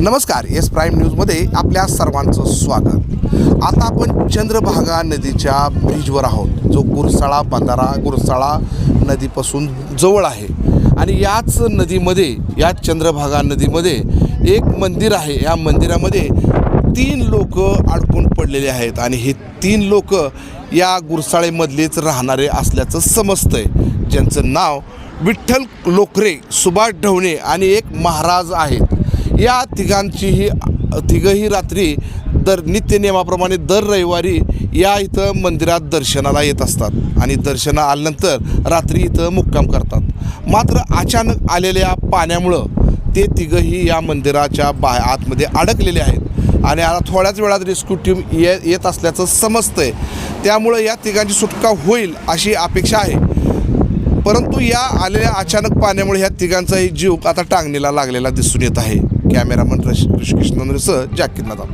नमस्कार S prime न्यूजमध्ये आपल्या सर्वांचं स्वागत. आता आपण चंद्रभागा नदीच्या ब्रिजवर आहोत. जो गुरसाळा बंधारा गुरसाळा नदीपासून जवळ आहे. आणि याच नदीमध्ये या चंद्रभागा नदीमध्ये एक मंदिर आहे. या मंदिरामध्ये तीन लोक अडकून पडलेले आहेत. आणि हे तीन लोक या गुरसाळेमधलेच राहणारे असल्याचं समजतंय. ज्यांचं नाव विठ्ठल लोकरे सुभाष ढवणे आणि एक महाराज आहेत. या तिघांचीही तिघंही रात्री दर नित्य नियमाप्रमाणे दर रविवारी या इथं मंदिरात दर्शनाला येत असतात. आणि दर्शना आल्यानंतर रात्री इथं मुक्काम करतात. मात्र अचानक आलेल्या पाण्यामुळं ते तिघंही या मंदिराच्या बा आतमध्ये अडकलेले आहेत. आणि आता थोड्याच वेळात रेस्क्यू टीम ये येत असल्याचं समजतंय. त्यामुळं या तिघांची सुटका होईल अशी अपेक्षा आहे. परंतु या आलेल्या अचानक पाण्यामुळे ह्या तिघांचाही जीव आता टांगणीला लागलेला दिसून येत आहे. कॅमेरामन ऋषिकेश नंद्रेसह जाकीर नदाम